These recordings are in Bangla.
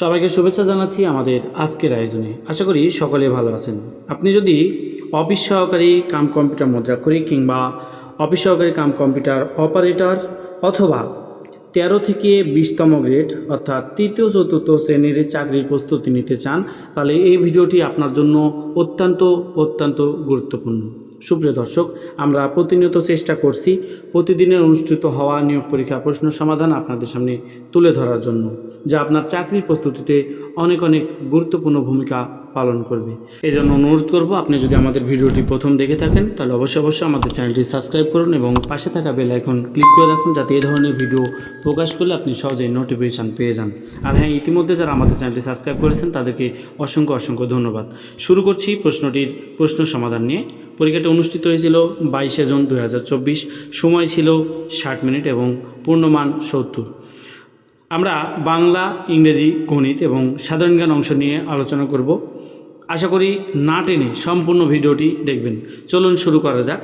সবাইকে শুভেচ্ছা জানাচ্ছি আমাদের আজকের আয়োজনে। আশা করি সকলে ভালো আছেন। আপনি যদি অফিস সহকারী কাম কম্পিউটার মুদ্রা করি কিংবা অফিস সহকারী কাম কম্পিউটার অপারেটর অথবা তেরো থেকে বিশতম গ্রেড অর্থাৎ তৃতীয় চতুর্থ শ্রেণির চাকরির প্রস্তুতি নিতে চান, তাহলে এই ভিডিওটি আপনার জন্য অত্যন্ত অত্যন্ত গুরুত্বপূর্ণ। সুপ্রিয় দর্শক, আমরা প্রতিনিয়ত চেষ্টা করছি প্রতিদিনের অনুষ্ঠিত হওয়া নিয়োগ পরীক্ষা প্রশ্ন সমাধান আপনাদের সামনে তুলে ধরার জন্য, যা আপনার চাকরির প্রস্তুতিতে অনেক অনেক গুরুত্বপূর্ণ ভূমিকা পালন করবে। এই জন্য অনুরোধ করব, আপনি যদি আমাদের ভিডিওটি প্রথম দেখে থাকেন, তাহলে অবশ্যই অবশ্যই আমাদের চ্যানেলটি সাবস্ক্রাইব করুন এবং পাশে থাকা বেল আইকন ক্লিক করে রাখুন, যাতে এই ধরনের ভিডিও প্রকাশ করলে আপনি সহজেই নোটিফিকেশান পেয়ে যান। আর হ্যাঁ ইতিমধ্যে যারা আমাদের চ্যানেলটি সাবস্ক্রাইব করেছেন, তাদেরকে অসংখ্য অসংখ্য ধন্যবাদ। শুরু করছি প্রশ্নটির প্রশ্ন সমাধান নিয়ে। পরীক্ষাটি অনুষ্ঠিত হয়েছিল বাইশে জুন দু হাজার চব্বিশ। সময় ছিল ষাট মিনিট এবং পূর্ণমান সত্তর। আমরা বাংলা, ইংরেজি, গণিত এবং সাধারণ জ্ঞান অংশ নিয়ে আলোচনা করব। আশা করি না টেনে সম্পূর্ণ ভিডিওটি দেখবেন। চলুন শুরু করা যাক।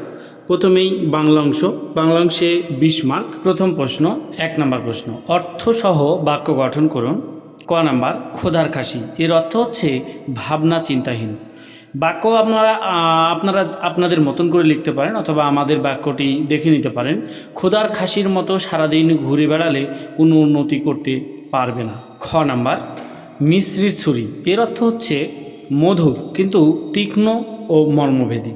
প্রথমেই বাংলা অংশ। বাংলা অংশে বিশ মার্ক। প্রথম প্রশ্ন, এক নম্বর প্রশ্ন। অর্থসহ বাক্য গঠন করুন। ক নাম্বার, খোদার খাসি এর অর্থ হচ্ছে ভাবনা চিন্তাহীন। বাক্য আপনারা আপনারা, আপনাদের মতন করে লিখতে পারেন অথবা আমাদের বাক্যটি দেখে নিতে পারেন। খোদার খাসির মতো সারাদিন ঘুরে বেড়ালে কোনো উন্নতি করতে পারবে না। খ নাম্বার, মিশ্রির ছুরি। এর অর্থ হচ্ছে মধুর কিন্তু তীক্ষ্ণ ও মর্মভেদী।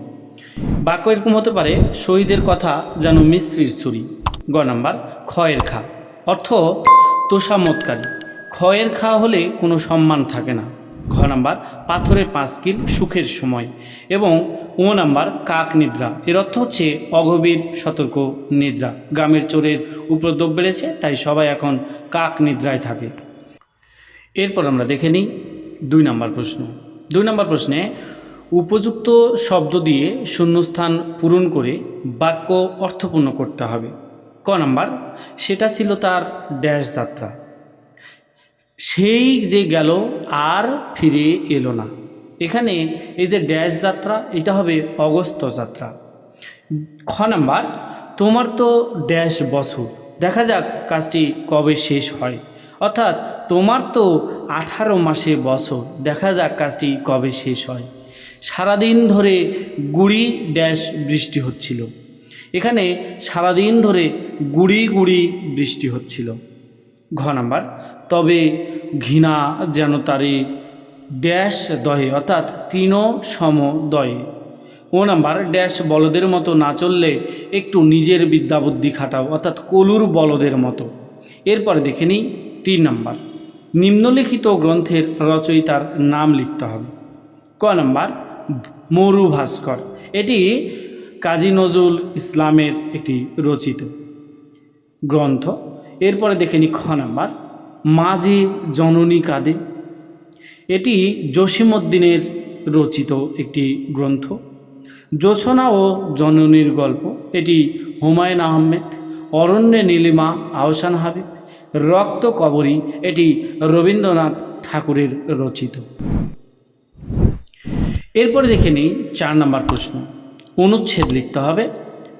বাক্য এরকম হতে পারে, শহীদের কথা যেন মিশ্রির ছুরি। গ নাম্বার, ক্ষয়ের খা। অর্থ তোষামতকারী। ক্ষয়ের খা হলে কোনো সম্মান থাকে না। ঘ নাম্বার, পাথরের পাঁচ কিল সুখের সময়। এবং ও নাম্বার, কাক নিদ্রা। এর অর্থ হচ্ছে অগভীর, সতর্ক নিদ্রা। গ্রামের চোরের উপদ্রব বেড়েছে, তাই সবাই এখন কাক নিদ্রায় থাকে। এরপর আমরা দেখে নিই দুই নম্বর প্রশ্ন। দুই নম্বর প্রশ্নে, উপযুক্ত শব্দ দিয়ে শূন্যস্থান পূরণ করে বাক্য অর্থপূর্ণ করতে হবে। ক নাম্বার, সেটা ছিল তার ড্যাশ যাত্রা। সেই যে গেল আর ফিরে এলো না। এখানে এই যে ড্যাশ যাত্রা, এটা হবে অগস্ত যাত্রা। খ নাম্বার, তোমার তো ড্যাশ বছর। দেখা যাক কাজটি কবে শেষ হয়। অর্থাৎ তোমার তো আঠারো মাসে বছর। দেখা যাক কাজটি কবে শেষ হয়। সারাদিন ধরে গুড়ি ড্যাশ বৃষ্টি হচ্ছিল। এখানে সারাদিন ধরে গুড়ি গুড়ি বৃষ্টি হচ্ছিল। ঘ নাম্বার। তবে ঘৃণা যেন তারে ড্যাশ দহে, অর্থাৎ তৃণ সম দয়ে। ও নাম্বার, ড্যাশ বলদের মতো না চললে একটু নিজের বিদ্যা বুদ্ধি খাটাও, অর্থাৎ কলুর বলদের মতো। এরপরে দেখে নিই তিন নাম্বার। নিম্নলিখিত গ্রন্থের রচয়িতার নাম লিখতে হবে। ক নাম্বার, মরু ভাস্কর। এটি কাজী নজরুল ইসলামের একটি রচিত গ্রন্থ। এরপরে দেখে নিই খ নাম্বার, মাঝে জননী কাঁদে। এটি জসিমউদ্দিনের রচিত একটি গ্রন্থ। জোছনা ও জননীর গল্প। এটি হুমায়ুন আহমেদ, অরণ্যে নীলিমা আহসান হাবিব, রক্ত কবরী। এটি রবীন্দ্রনাথ ঠাকুরের রচিত। এরপরে দেখে নিই চার নম্বর প্রশ্ন। অনুচ্ছেদ লিখতে হবে,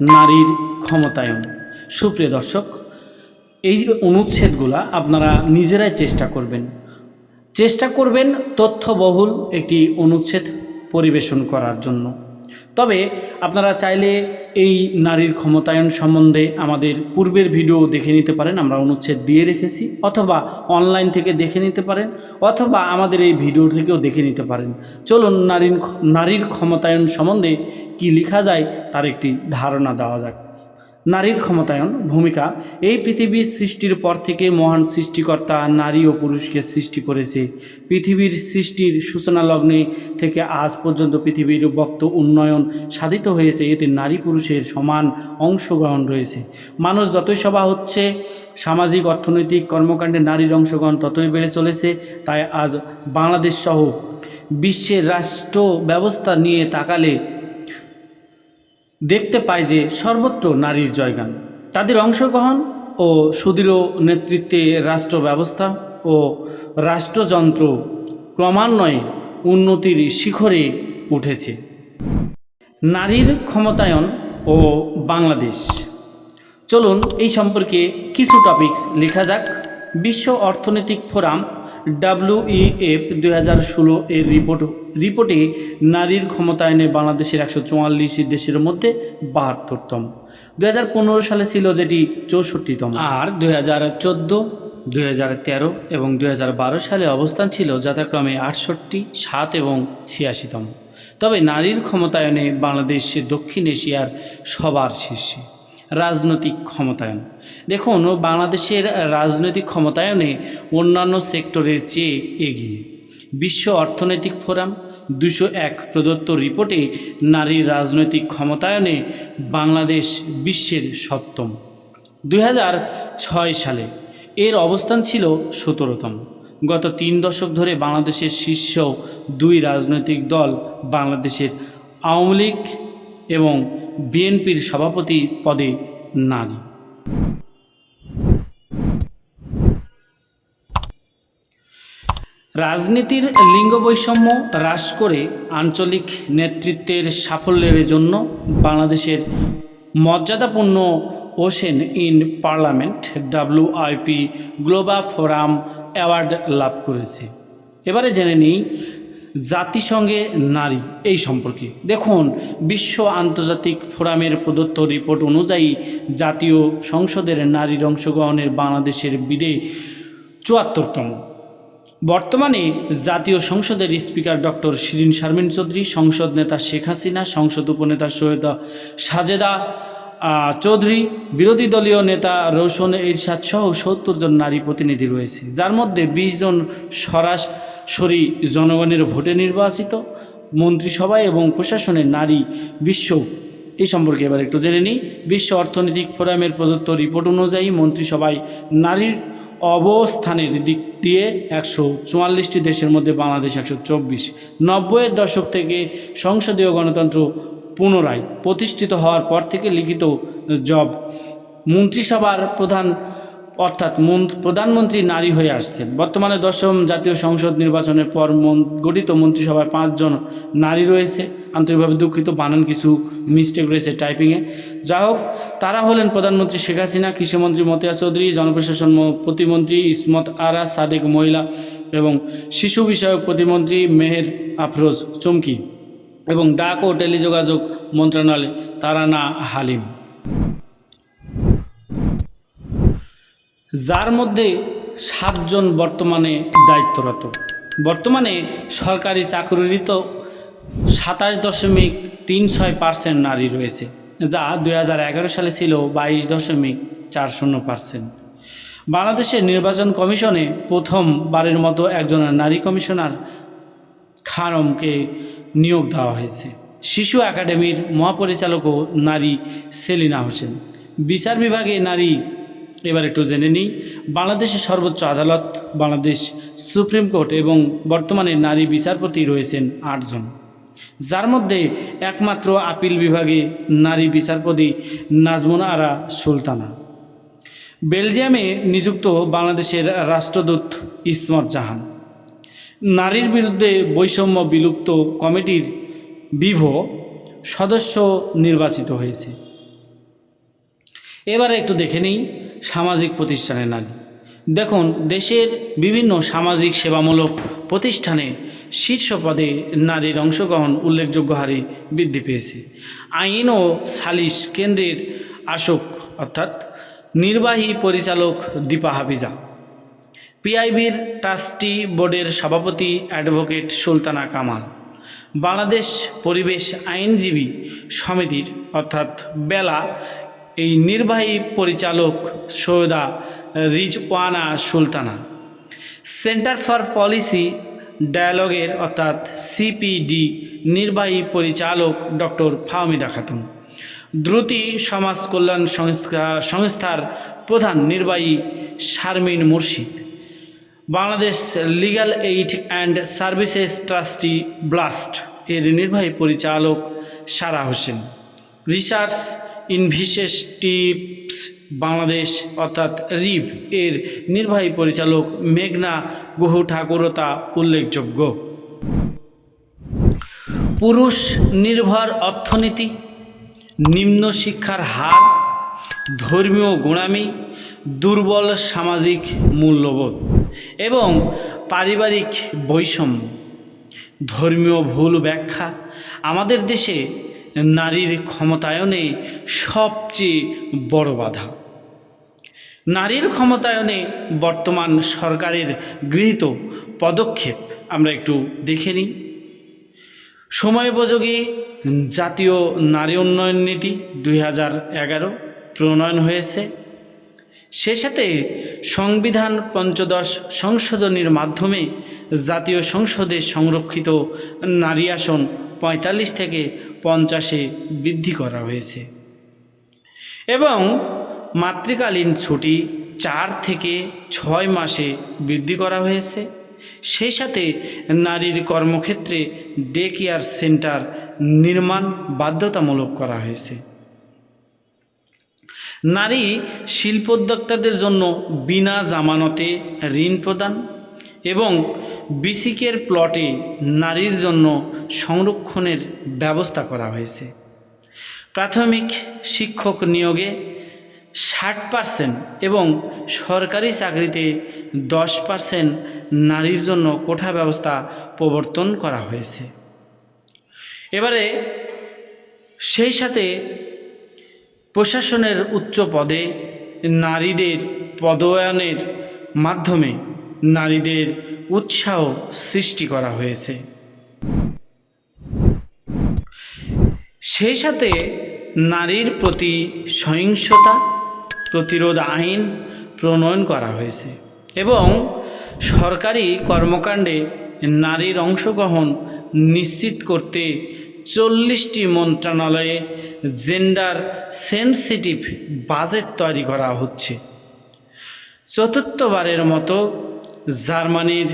নারীর ক্ষমতায়ন। সুপ্রিয় দর্শক এই যে অনুচ্ছেদগুলা আপনারা নিজেরাই চেষ্টা করবেন। চেষ্টা করবেন তথ্যবহুল একটি অনুচ্ছেদ পরিবেশন করার জন্য। তবে আপনারা চাইলে এই নারীর ক্ষমতায়ন সম্বন্ধে আমাদের পূর্বের ভিডিও দেখে নিতে পারেন, আমরা অনুচ্ছেদ দিয়ে রেখেছি, অথবা অনলাইন থেকে দেখে নিতে পারেন, অথবা আমাদের এই ভিডিও থেকেও দেখে নিতে পারেন। চলুন নারীর নারীর ক্ষমতায়ন সম্বন্ধে কি লেখা যায় তার একটি ধারণা দেওয়া যাক। নারীর ক্ষমতায়ন ভূমিকা। এই পৃথিবীর সৃষ্টির পর থেকে মহান সৃষ্টিকর্তা, নারী ও পুরুষকে সৃষ্টি করেছে। পৃথিবীর সৃষ্টির সূচনা লগ্নে থেকে আজ পর্যন্ত পৃথিবীর বক্ত উন্নয়ন সাধিত হয়েছে। এতে নারী পুরুষের সমান অংশগ্রহণ রয়েছে। মানুষ যতই সভা হচ্ছে, সামাজিক, অর্থনৈতিক কর্মকাণ্ডে নারীর অংশগ্রহণ ততই বেড়ে চলেছে। তাই আজ বাংলাদেশ সহ বিশ্বের রাষ্ট্র ব্যবস্থা নিয়ে তাকালে দেখতে পায় যে সর্বত্র নারীর জয়গান। তাদের অংশগ্রহণ ও সুদৃঢ় নেতৃত্বে রাষ্ট্র ব্যবস্থা ও রাষ্ট্রযন্ত্র ক্রমান্বয়ে উন্নতির শিখরে উঠেছে। নারীর ক্ষমতায়ন ও বাংলাদেশ। চলুন এই সম্পর্কে কিছু টপিকস লেখা যাক। বিশ্ব অর্থনৈতিক ফোরাম ডাব্লিউইএফ দুই হাজার ষোলো এর রিপোর্ট, রিপোর্টে নারীর ক্ষমতায়নে বাংলাদেশের একশো চুয়াল্লিশ দেশের মধ্যে বাহাত্তরতম। দুই হাজার পনেরো সালে ছিল যেটি চৌষট্টিতম। আর দুই হাজার চোদ্দ এবং দুই হাজার বারো সালে অবস্থান ছিল যথাক্রমে আটষট্টি সাত এবং ছিয়াশিতম। তবে নারীর ক্ষমতায়নে বাংলাদেশ দক্ষিণ এশিয়ার সবার শীর্ষে। রাজনৈতিক ক্ষমতায়ন। দেখুন, বাংলাদেশের রাজনৈতিক ক্ষমতায়নে অন্যান্য সেক্টরের চেয়ে এগিয়ে। বিশ্ব অর্থনৈতিক ফোরাম, দুশো এক প্রদত্ত রিপোর্টে নারীর রাজনৈতিক ক্ষমতায়নে বাংলাদেশ বিশ্বের সপ্তম। দুই সালে এর অবস্থান ছিল সতেরোতম। গত তিন দশক ধরে বাংলাদেশের শীর্ষ দুই রাজনৈতিক দল বাংলাদেশের আওয়ামী লীগ এবং বিএনপির সভাপতি পদে নারী। রাজনীতির লিঙ্গ বৈষম্য হ্রাস করে আঞ্চলিক নেতৃত্বের সাফল্যের জন্য বাংলাদেশের মর্যাদাপূর্ণ ocean in parliament WIP global forum award লাভ করেছে। এবারে জেনে নিই জাতিসংঘে নারী এই সম্পর্কে। দেখুন, বিশ্ব আন্তর্জাতিক ফোরামের প্রদত্ত রিপোর্ট অনুযায়ী জাতীয় সংসদের নারীর অংশগ্রহণের বাংলাদেশের বিদে চুয়াত্তরতম। বর্তমানে জাতীয় সংসদের স্পিকার ডক্টর শিরিন শারমিন চৌধুরী, সংসদ নেতা শেখ হাসিনা, সংসদ উপনেতা সৈয়দা সাজেদা চৌধুরী, বিরোধী দলীয় নেতা রৌশন ইরশাদ সহ সত্তর জন নারী প্রতিনিধি রয়েছে, যার মধ্যে বিশ জন সরাসরি জনগণের ভোটে নির্বাচিত, মন্ত্রিসভায় এবং প্রশাসনের নারী বিশ্ব। এই সম্পর্কে এবার একটু জেনে নিই। বিশ্ব অর্থনৈতিক ফোরামের প্রদত্ত রিপোর্ট অনুযায়ী মন্ত্রিসভায় নারীর অবস্থানের দিক দিয়ে একশো চুয়াল্লিশটি দেশের মধ্যে বাংলাদেশ একশো চব্বিশ। নব্বইয়ের দশক থেকে সংসদীয় গণতন্ত্র পুনরায় প্রতিষ্ঠিত হওয়ার পর থেকে লিখিত জব। মন্ত্রিসভার প্রধান, অর্থাৎ প্রধানমন্ত্রী নারী হয়ে আসছেন বর্তমানে দশম জাতীয় সংসদ নির্বাচনের পর গঠিত মন্ত্রিসভায় পাঁচজন নারী রয়েছে। আন্তরিকভাবে দুঃখিত, বানান কিছু মিস্টেক রয়েছে টাইপিংয়ে যা হোক, তারা হলেন প্রধানমন্ত্রী শেখ হাসিনা, কৃষিমন্ত্রী মতিয়া চৌধুরী, জনপ্রশাসন প্রতিমন্ত্রী ইসমত আরা, সাদেক মহিলা এবং শিশু বিষয়ক প্রতিমন্ত্রী মেহের আফরোজ চমকি। এবং ডাক ও টেলিযোগাযোগ মন্ত্রণালয় তারানা হালিম। যার মধ্যে সাতজন বর্তমানে দায়িত্বরত। বর্তমানে সরকারি চাকরিরত সাতাশ দশমিক তিন ছয় পার্সেন্ট নারী রয়েছে, যা দু হাজার এগারো সালে ছিল বাইশ দশমিক চার শূন্য পার্সেন্ট। বাংলাদেশের নির্বাচন কমিশনে প্রথমবারের মতো একজন নারী কমিশনার খানমকে নিয়োগ দেওয়া হয়েছে। শিশু একাডেমির মহাপরিচালকও নারী সেলিনা হোসেন। বিচার বিভাগে নারী, এবার একটু জেনে নিই। বাংলাদেশের সর্বোচ্চ আদালত, বাংলাদেশ সুপ্রিম কোর্ট এবং বর্তমানে নারী বিচারপতি রয়েছেন আটজন যার মধ্যে একমাত্র আপিল বিভাগে নারী বিচারপতি নাজমুন আরা সুলতানা। বেলজিয়ামে নিযুক্ত বাংলাদেশের রাষ্ট্রদূত ইসমত জাহান। নারীর বিরুদ্ধে বৈষম্য বিলুপ্ত কমিটির বিভো সদস্য নির্বাচিত হয়েছে। এবারে একটু দেখে নিই সামাজিক প্রতিষ্ঠানের নারী। দেখুন, দেশের বিভিন্ন সামাজিক সেবামূলক প্রতিষ্ঠানে শীর্ষ পদে নারীর অংশগ্রহণ উল্লেখযোগ্য হারে বৃদ্ধি পেয়েছে। আইন ও সালিশ কেন্দ্রের আসক অর্থাৎ নির্বাহী পরিচালক দীপা হাফিজা। পিআইবির ট্রাস্টি বোর্ডের সভাপতি অ্যাডভোকেট সুলতানা কামাল। বাংলাদেশ পরিবেশ আইনজীবী সমিতির, অর্থাৎ বেলা, এই নির্বাহী পরিচালক Syeda Rizwana Sultana. Center for policy ডায়ালগের, অর্থাৎ সিপিডি নির্বাহী পরিচালক ডক্টর ফাহমিদা খাতুন। দ্রুতি সমাজ কল্যাণ সংস্থা, সংস্থার প্রধান নির্বাহী Sharmin Murshid. Bangladesh legal aid and services trustee BLAST এর নির্বাহী পরিচালক সারা হোসেন। রিসার্চ ইনভেস্টিভস বাংলাদেশ অর্থাৎ রিভ এর নির্বাহী পরিচালক মেঘনা গুহু ঠাকুরতা উল্লেখযোগ্য। পুরুষ নির্ভর অর্থনীতি, নিম্ন শিক্ষার হার, ধর্মীয় গোড়ামি দুর্বল সামাজিক মূল্যবোধ। এবং পারিবারিক বৈষম্য, ধর্মীয় ভুল ব্যাখ্যা, আমাদের দেশে নারীর ক্ষমতায়নে সবচেয়ে বড় বাধা। নারীর ক্ষমতায়নে বর্তমান সরকারের গৃহীত পদক্ষেপ আমরা একটু দেখে নিই। সময়োপযোগী জাতীয় নারী উন্নয়ন নীতি দুই হাজার এগারো প্রণয়ন হয়েছে। সে সাথে সংবিধান পঞ্চদশ সংশোধনীর মাধ্যমে জাতীয় সংসদে সংরক্ষিত নারী আসন পঁয়তাল্লিশ থেকে পঞ্চাশে বৃদ্ধি করা হয়েছে। এবং মাতৃকালীন ছুটি চার থেকে ছয় মাসে বৃদ্ধি করা হয়েছে। সেই সাথে নারীর কর্মক্ষেত্রে ডে কেয়ার সেন্টার নির্মাণ বাধ্যতামূলক করা হয়েছে। নারী শিল্পোদ্যোক্তাদের জন্য বিনা জামানতে ঋণ প্রদান এবং বিসিকের প্লটে নারীর জন্য সংরক্ষণের ব্যবস্থা করা হয়েছে। প্রাথমিক শিক্ষক নিয়োগে ষাট পার্সেন্ট এবং সরকারি চাকরিতে দশ পার্সেন্ট নারীর জন্য কোঠা ব্যবস্থা প্রবর্তন করা হয়েছে। এবারে সেই সাথে প্রশাসনের উচ্চ পদে নারীদের পদোয়নের মাধ্যমে নারীদের উৎসাহ সৃষ্টি করা হয়েছে। সেই সাথে নারীর প্রতি সহিংসতা প্রতিরোধ আইন প্রণয়ন করা হয়েছে এবং সরকারি কর্মকাণ্ডে নারীর অংশগ্রহণ নিশ্চিত করতে চল্লিশটি মন্ত্রণালয়ে জেন্ডার সেন্সিটিভ বাজেট তৈরি করা হচ্ছে। চতুর্থবারের মতো জার্মানির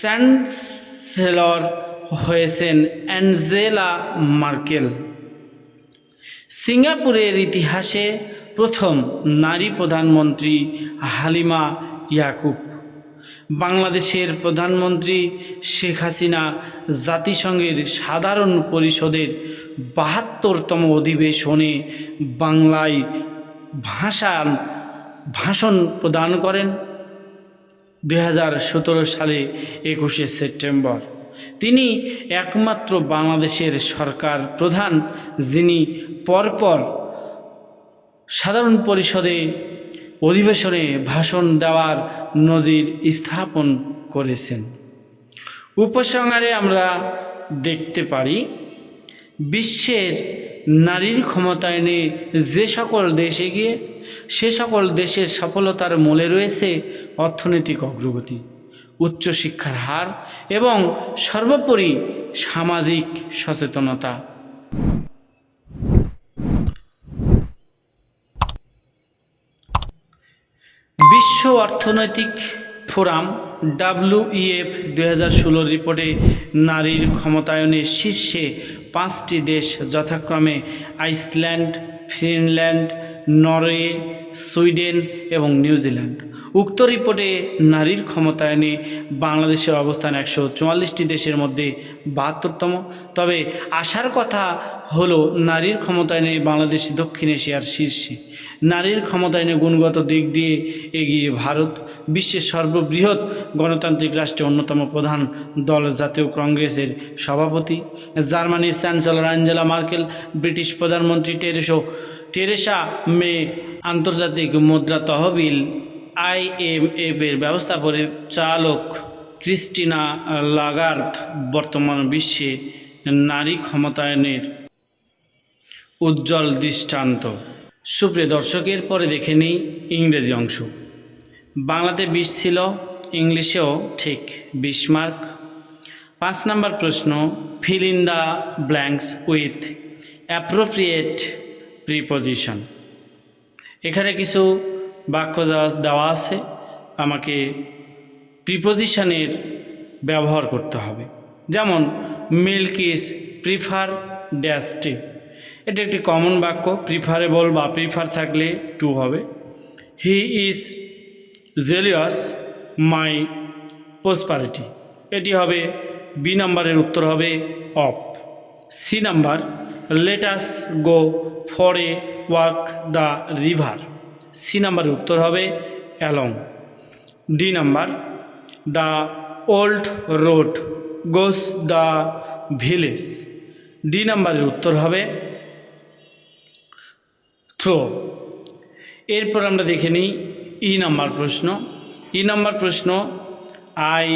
চ্যান্সেলর হয়েছেন অ্যাঞ্জেলা মার্কেল। সিঙ্গাপুরের ইতিহাসে প্রথম নারী প্রধানমন্ত্রী হালিমা ইয়াকুব। বাংলাদেশের প্রধানমন্ত্রী শেখ হাসিনা জাতিসংঘের সাধারণ পরিষদের বাহাত্তরতম অধিবেশনে বাংলায় ভাষা, ভাষণ প্রদান করেন দু হাজার সতেরো সালে একুশে সেপ্টেম্বর। তিনি একমাত্র বাংলাদেশের সরকার প্রধান, যিনি পরপর সাধারণ পরিষদে অধিবেশনে ভাষণ দেওয়ার নজির স্থাপন করেছেন। উপসংহারে আমরা দেখতে পারি, বিশ্বের নারীর ক্ষমতায়নে যে সকল দেশে এগিয়ে, সে সকল দেশের সফলতার মূলে রয়েছে অর্থনৈতিক অগ্রগতি, উচ্চশিক্ষার হার এবং সর্বোপরি সামাজিক সচেতনতা। বিশ্ব অর্থনৈতিক ফোরাম ডাব্লিউইএফ দু হাজার ষোলোর রিপোর্টে নারীর ক্ষমতায়নের শীর্ষে পাঁচটি দেশ যথাক্রমে আইসল্যান্ড, ফিনল্যান্ড, নরওয়ে, সুইডেন এবং নিউজিল্যান্ড। উক্ত রিপোর্টে নারীর ক্ষমতায়নে বাংলাদেশের অবস্থান একশো চুয়াল্লিশটি দেশের মধ্যে বাহাত্তরতম। তবে আসার কথা হলো, নারীর ক্ষমতায়নে বাংলাদেশ দক্ষিণ এশিয়ার শীর্ষে। নারীর ক্ষমতায়নে গুণগত দিক দিয়ে এগিয়ে ভারত বিশ্বের সর্ববৃহৎ গণতান্ত্রিক রাষ্ট্রের অন্যতম প্রধান দল জাতীয় কংগ্রেসের সভাপতি। জার্মানির চ্যান্সেলর অ্যাঞ্জেলা মার্কেল, ব্রিটিশ প্রধানমন্ত্রী টেরেসো, টেরেসা মে আন্তর্জাতিক মুদ্রা তহবিল আইএমএফ এর ব্যবস্থা পরিচালক ক্রিস্টিনা লাগার্দ বর্তমান বিশ্বে নারী ক্ষমতায়নের উজ্জ্বল দৃষ্টান্ত। সুপ্রিয় দর্শকের পরে দেখে নিই ইংরেজি অংশ। বাংলাতে বিশ ছিল, ইংলিশেও ঠিক বিশ মার্ক। পাঁচ নম্বর প্রশ্ন, fill in the blanks with appropriate preposition. এখানে কিছু বাক্য দেওয়া- আছে, আমাকে প্রিপোজিশনের ব্যবহার করতে হবে। যেমন মিল্ক ইজ প্রিফার ড্যাশটি এটা একটি কমন বাক্য প্রিফারেবল বা প্রিফার থাকলে টু হবে। হি ইজ জেলিয়াস মাই প্রসপারিটি এটি হবে বি নাম্বারের উত্তর হবে of C number let's go for a walk the river C নাম্বারের উত্তর হবে along. D number, the old road goes the village. D নাম্বারের উত্তর হবে থ্রো। এরপর আমরা দেখে নিই ই নাম্বার প্রশ্ন। ই নাম্বার প্রশ্ন, I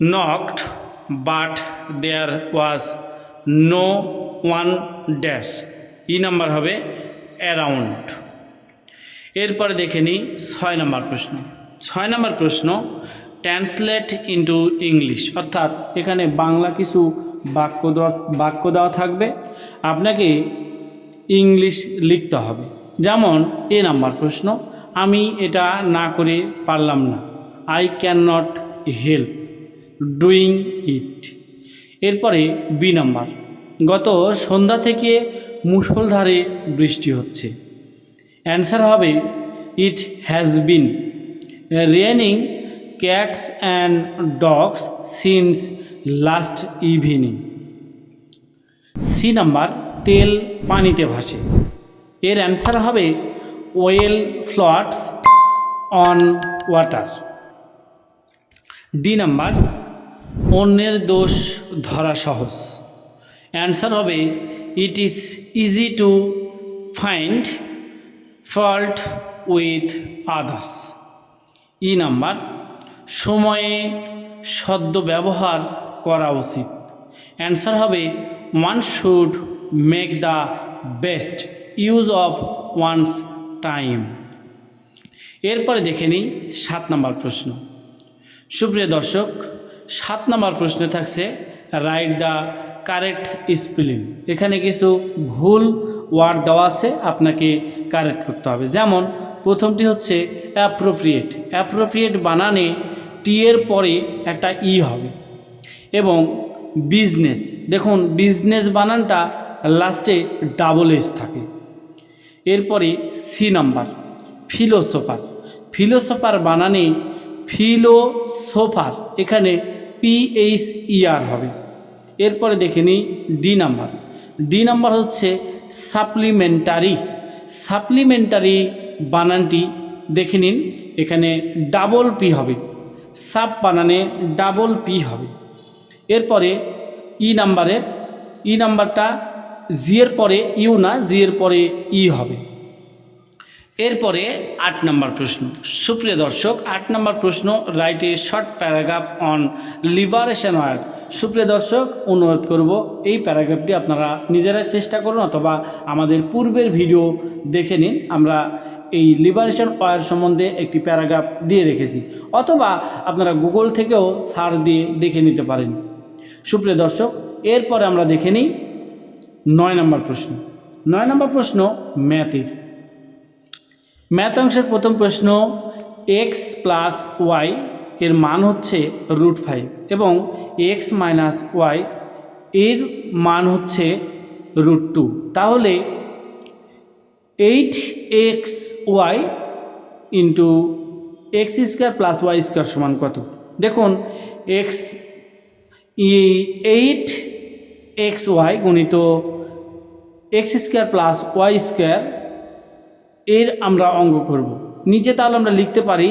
knocked, but there was no one dash. E number হবে অ্যারাউন্ড। এরপরে দেখে নিই ছয় নম্বর প্রশ্ন। ছয় নম্বর প্রশ্ন ট্রান্সলেট ইন্টু ইংলিশ অর্থাৎ এখানে বাংলা কিছু বাক্য বাক্য দেওয়া থাকবে। আপনাকে ইংলিশ লিখতে হবে। যেমন, এ নাম্বার প্রশ্ন, আমি এটা না করে পারলাম না। I can not help doing it এরপরে বি নাম্বার। গত সন্ধ্যা থেকে মুষলধারে বৃষ্টি হচ্ছে। অ্যান্সার হবে it has been raining cats and dogs since last evening C number তেল পানিতে ভাসে। এর অ্যান্সার হবে oil floats on water D number অন্যের দোষ ধরা সহজ। অ্যান্সার হবে it is easy to find fault with others E number সময়ে সদ্য ব্যবহার করা উচিত। অ্যান্সার হবে one should make the best use of one's time এরপরে দেখে নিই সাত নম্বর প্রশ্ন। সুপ্রিয় দর্শক, সাত নম্বর প্রশ্নে থাকছে রাইট দ্য কারেক্ট স্পেলিং এখানে কিছু ভুল ওয়ার্ড দেওয়া আছে, আপনাকে কারেক্ট করতে হবে। যেমন, প্রথমটি হচ্ছে অ্যাপ্রোপ্রিয়েট অ্যাপ্রোপ্রিয়েট বানানে টি এর পরে একটা ই হবে। এবং বিজনেস দেখুন বিজনেস বানানটা লাস্টে ডাবল এস থাকে। এরপরে সি নাম্বার ফিলোসোফার ফিলোসোফার বানানে ফিলোসোফার এখানে পিএইচ ইআর হবে। এরপরে দেখে নিই ডি নাম্বার ডি নাম্বার হচ্ছে সাপ্লিমেন্টারি সাপ্লিমেন্টারি বানানটি দেখে নিন, এখানে ডাবল পি হবে। সাপ বানানে ডাবল পি হবে। এরপরে ই নাম্বারের ই নাম্বারটা জি এর পরে ইউ না জি এর পরে ই হবে। এরপরে আট নম্বর প্রশ্ন। সুপ্রিয় দর্শক, আট নম্বর প্রশ্ন write a short paragraph on liberation war সুপ্রিয় দর্শক, অনুরোধ করব, এই প্যারাগ্রাফটি আপনারা নিজেরা চেষ্টা করুন অথবা আমাদের পূর্বের ভিডিও দেখে নিন। আমরা এই লিবারেশন ওয়ার সম্বন্ধে একটি প্যারাগ্রাফ দিয়ে রেখেছি। অথবা আপনারা গুগল থেকেও সার্চ দিয়ে দেখে নিতে পারেন। সুপ্রিয় দর্শক, এরপরে আমরা দেখে নিই নয় নম্বর প্রশ্ন। নয় নম্বর প্রশ্ন ম্যাথের ম্যাথ অংশের প্রথম প্রশ্ন এক্স প্লাস ওয়াই এর মান হচ্ছে রুট ফাইভ এবং এক্স মাইনাস ওয়াই এর মান হচ্ছে রুট টু তাহলে eight X Y into X square plus Y square সমান কত? দেখুন এক্স এইট এক্স ওয়াই গুণিত X square plus Y square এর আমরা অঙ্গ করব। নিচে তাহলে আমরা লিখতে পারি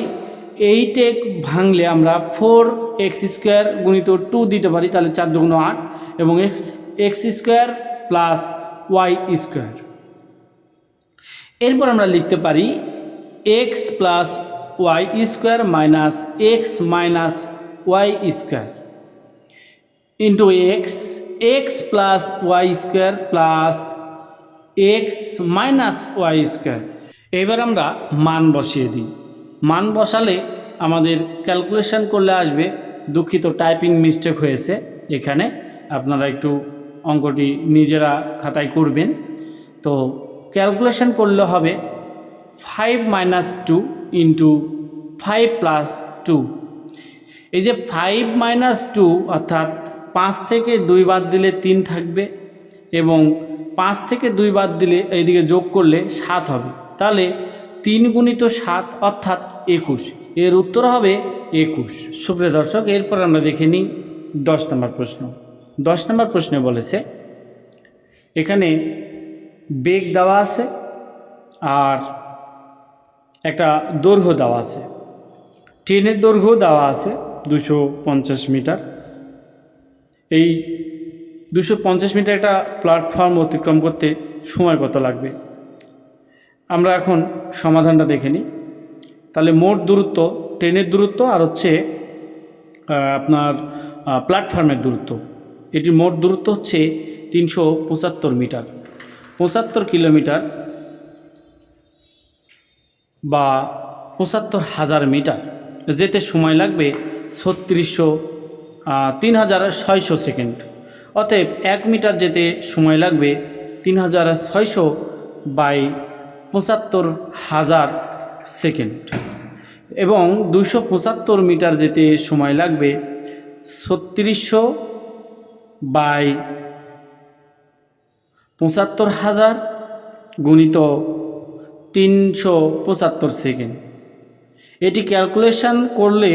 এইট এক ভাঙলে আমরা ফোর এক্স স্কোয়ার গুণিত টু দিতে পারি, তাহলে চার দুগুণ আট, এবং X X square plus Y square এরপর আমরা লিখতে পারি X plus Y square minus X minus Y square into X X plus Y square plus X minus Y square এবার আমরা মান বসিয়ে দিই। মান বসালে আমাদের ক্যালকুলেশন করলে আসবে, দুঃখিত টাইপিং মিস্টেক হয়েছে, এখানে আপনারা একটু অঙ্কটি নিজেরা খাতায় করবেন। তো ক্যালকুলেশন করলে হবে five minus two into five plus two এই যে ফাইভ মাইনাস টু অর্থাৎ পাঁচ থেকে দুই বাদ দিলে তিন থাকবে এবং পাঁচ থেকে দুই বাদ দিলে এইদিকে যোগ করলে সাত হবে। তাহলে তিন গুণিত সাত অর্থাৎ একুশ। এর উত্তর হবে একুশ। সুপ্রিয় দর্শক, এরপর আমরা দেখে নিই দশ নম্বর প্রশ্ন। দশ নম্বর প্রশ্নে বলেছে, এখানে বেগ দেওয়া আছে আর একটা দৈর্ঘ্য দেওয়া আছে। ট্রেনের দৈর্ঘ্য দেওয়া আছে দুশো মিটার। এই দুশো মিটার একটা প্ল্যাটফর্ম অতিক্রম করতে সময় কত লাগবে? আমরা এখন সমাধানটা দেখে নিই। তাহলে মোট দূরত্ব, ট্রেনের দূরত্ব আর হচ্ছে আপনার প্ল্যাটফর্মের দূরত্ব। এটির মোট দূরত্ব হচ্ছে তিনশো পঁচাত্তর মিটার। পঁচাত্তর কিলোমিটার বা পঁচাত্তর হাজার মিটার। যেতে সময় লাগবে ছত্রিশশো তিন হাজার ছয়শো সেকেন্ড। অতএব এক মিটার যেতে সময় লাগবে তিন হাজার ছয়শো বাই পঁচাত্তর হাজার সেকেন্ড। এবং দুশো পঁচাত্তর মিটার যেতে সময় লাগবে ছত্রিশশো বাই পঁচাত্তর হাজার গুণিত তিনশো পঁচাত্তর সেকেন্ড। এটি ক্যালকুলেশন করলে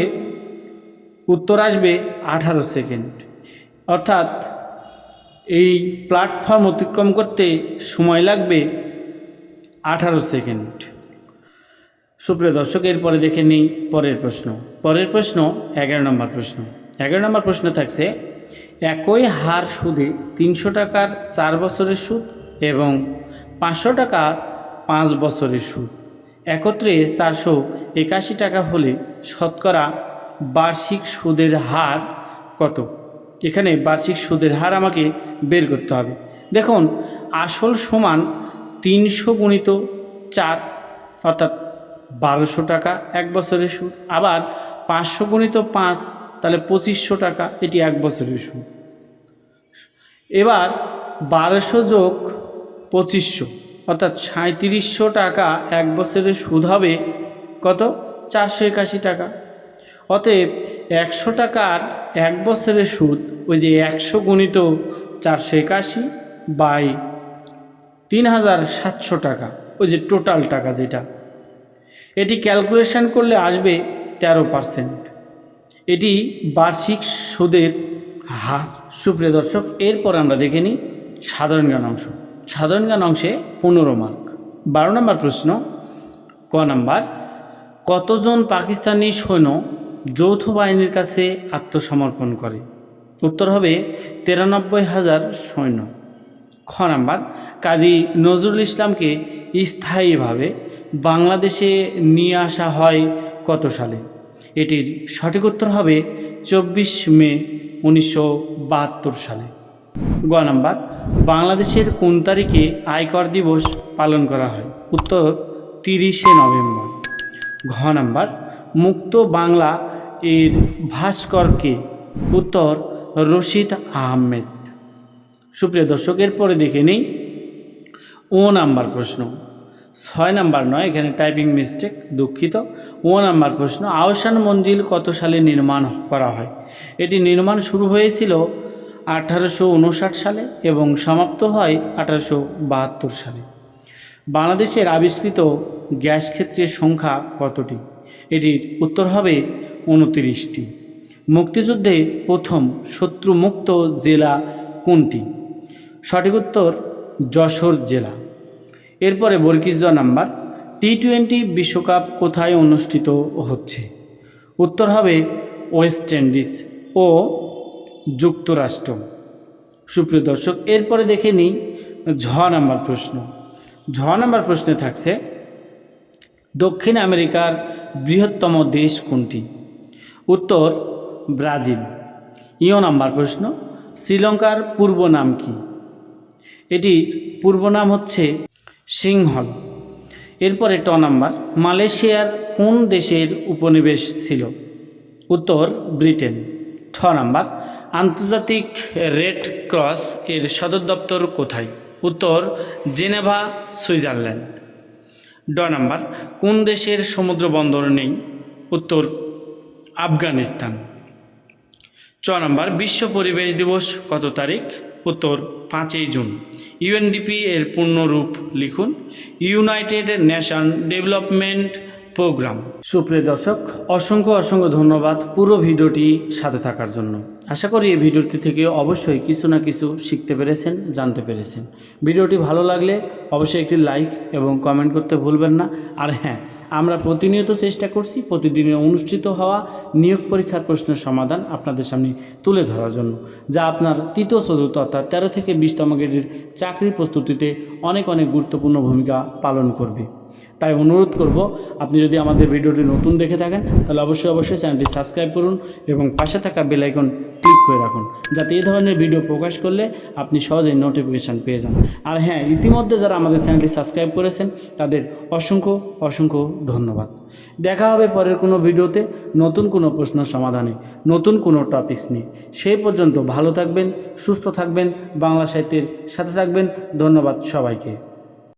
উত্তর আসবে আঠারো সেকেন্ড। অর্থাৎ এই প্ল্যাটফর্ম অতিক্রম করতে সময় লাগবে আঠারো সেকেন্ড। সুপ্রিয় দর্শক, এরপরে দেখে নিই পরের প্রশ্ন। পরের প্রশ্ন, এগারো নম্বর প্রশ্ন। এগারো নম্বর প্রশ্ন থাকছে, একই হার সুদে তিনশো টাকার চার বছরের সুদ এবং পাঁচশো টাকা পাঁচ বছরের সুদ। একত্রে চারশো একাশি টাকা হলে শতকরা বার্ষিক সুদের হার কত? এখানে বার্ষিক সুদের হার আমাকে বের করতে হবে। দেখুন, আসল সমান তিনশো গুণিত চার, অর্থাৎ বারোশো টাকা এক বছরের সুদ। আবার পাঁচশো গুণিত পাঁচ, তাহলে পঁচিশশো টাকা, এটি এক বছরের সুদ। এবার বারোশো যোগ পঁচিশশো, অর্থাৎ সাঁত্রিশশো টাকা এক বছরের সুদ হবে কত? চারশো একাশি টাকা। অতএব একশো টাকার এক বছরের সুদ, ওই যে একশো গুণিত চারশো একাশি বাই তিন হাজার সাতশো টাকা, ওই যে টোটাল টাকা যেটা। এটি ক্যালকুলেশন করলে আসবে তেরো পার্সেন্ট এটি বার্ষিক সুদের হার। সুপ্রিয় দর্শক, এরপর আমরা দেখে নিই সাধারণ জ্ঞান অংশ। সাধারণ জ্ঞান অংশে পনেরো মার্ক বারো নম্বর প্রশ্ন, ক নাম্বার, কতজন পাকিস্তানি সৈন্য যৌথ বাহিনীর কাছে আত্মসমর্পণ করে? উত্তর হবে তিরানব্বই হাজার সৈন্য। খ নাম্বার। কাজী নজরুল ইসলামকে স্থায়ীভাবে বাংলাদেশে নিয়ে আসা হয় কত সালে? এটির সঠিক উত্তর হবে চব্বিশ মে উনিশশো বাহাত্তর সালে। গ নাম্বার, বাংলাদেশের কোন তারিখে আয়কর দিবস পালন করা হয়? উত্তর, তিরিশে নভেম্বর। ঘ নাম্বার, মুক্ত বাংলা এর ভাস্করকে। উত্তর, রশিদ আহমেদ। সুপ্রিয় দর্শক, এরপরে দেখে নিই। ও নাম্বার প্রশ্ন। ছয় নাম্বার নয়, এখানে টাইপিং মিস্টেক দুঃখিত। ও নাম্বার প্রশ্ন আহসান মঞ্জিল কত সালে নির্মাণ করা হয়? এটি নির্মাণ শুরু হয়েছিল আঠারোশো উনষাট সালে এবং সমাপ্ত হয় আঠারোশো বাহাত্তর সালে। বাংলাদেশের আবিষ্কৃত গ্যাস ক্ষেত্রের সংখ্যা কতটি? এটির উত্তর হবে উনতিরিশটি। মুক্তিযুদ্ধে প্রথম শত্রুমুক্ত জেলা কোনটি? সঠিক উত্তর যশোর জেলা। এরপরে বর্গিজ নাম্বার টি টোয়েন্টি বিশ্বকাপ কোথায় অনুষ্ঠিত হচ্ছে? উত্তর হবে ওয়েস্ট ইন্ডিজ ও যুক্তরাষ্ট্র। সুপ্রিয় দর্শক, এরপরে দেখে নিই ঝ নাম্বার প্রশ্ন। ঝ নাম্বার প্রশ্নে থাকছে, দক্ষিণ আমেরিকার বৃহত্তম দেশ কোনটি? উত্তর, ব্রাজিল। ইও নাম্বার প্রশ্ন, শ্রীলঙ্কার পূর্ব নাম কি? এটির পূর্ব নাম হচ্ছে সিংহল। এরপরে ট নাম্বার, মালয়েশিয়ার কোন দেশের উপনিবেশ ছিল? উত্তর, ব্রিটেন। ঠ নাম্বার, আন্তর্জাতিক রেড ক্রস এর সদর দপ্তর কোথায়? উত্তর, জেনেভা, সুইজারল্যান্ড। ড নাম্বার, কোন দেশের সমুদ্র বন্দর নেই? উত্তর, আফগানিস্তান। চ নম্বর, বিশ্ব পরিবেশ দিবস কত তারিখ? উত্তর পাঁচই জুন। ইউএনডিপি এর পূর্ণরূপ লিখুন ইউনাইটেড নেশন ডেভেলপমেন্ট প্রোগ্রাম সুপ্রিয় দর্শক, অসংখ্য অসংখ্য ধন্যবাদ পুরো ভিডিওটি সাথে থাকার জন্য। আশা করি এই ভিডিওটি থেকে অবশ্যই কিছু না কিছু শিখতে পেরেছেন, জানতে পেরেছেন। ভিডিওটি ভালো লাগলে অবশ্যই একটি লাইক এবং কমেন্ট করতে ভুলবেন না। আর হ্যাঁ আমরা প্রতিনিয়ত চেষ্টা করছি প্রতিদিনের অনুষ্ঠিত হওয়া নিয়োগ পরীক্ষার প্রশ্নের সমাধান আপনাদের সামনে তুলে ধরার জন্য, যা আপনার তৃতীয়, চতুর্থ অর্থাৎ তেরো থেকে বিশতম গ্রেডের চাকরি প্রস্তুতিতে অনেক অনেক গুরুত্বপূর্ণ ভূমিকা পালন করবে। তাই অনুরোধ করব, আপনি যদি আমাদের ভিডিওটি নতুন দেখে থাকেন, তাহলে অবশ্যই অবশ্যই চ্যানেলটি সাবস্ক্রাইব করুন এবং পাশে থাকা বেল আইকন ক্লিক করে রাখুন, যাতে এই ধরনের ভিডিও প্রকাশ করলে আপনি সহজেই নোটিফিকেশান পেয়ে যান। আর হ্যাঁ ইতিমধ্যে যারা আমাদের চ্যানেলটি সাবস্ক্রাইব করেছেন, তাদের অসংখ্য অসংখ্য ধন্যবাদ। দেখা হবে পরের কোনো ভিডিওতে নতুন কোনো প্রশ্ন সমাধানে, নতুন কোনো টপিকস নিয়ে। সেই পর্যন্ত ভালো থাকবেন, সুস্থ থাকবেন, বাংলা সাহিত্যের সাথে থাকবেন। ধন্যবাদ সবাইকে।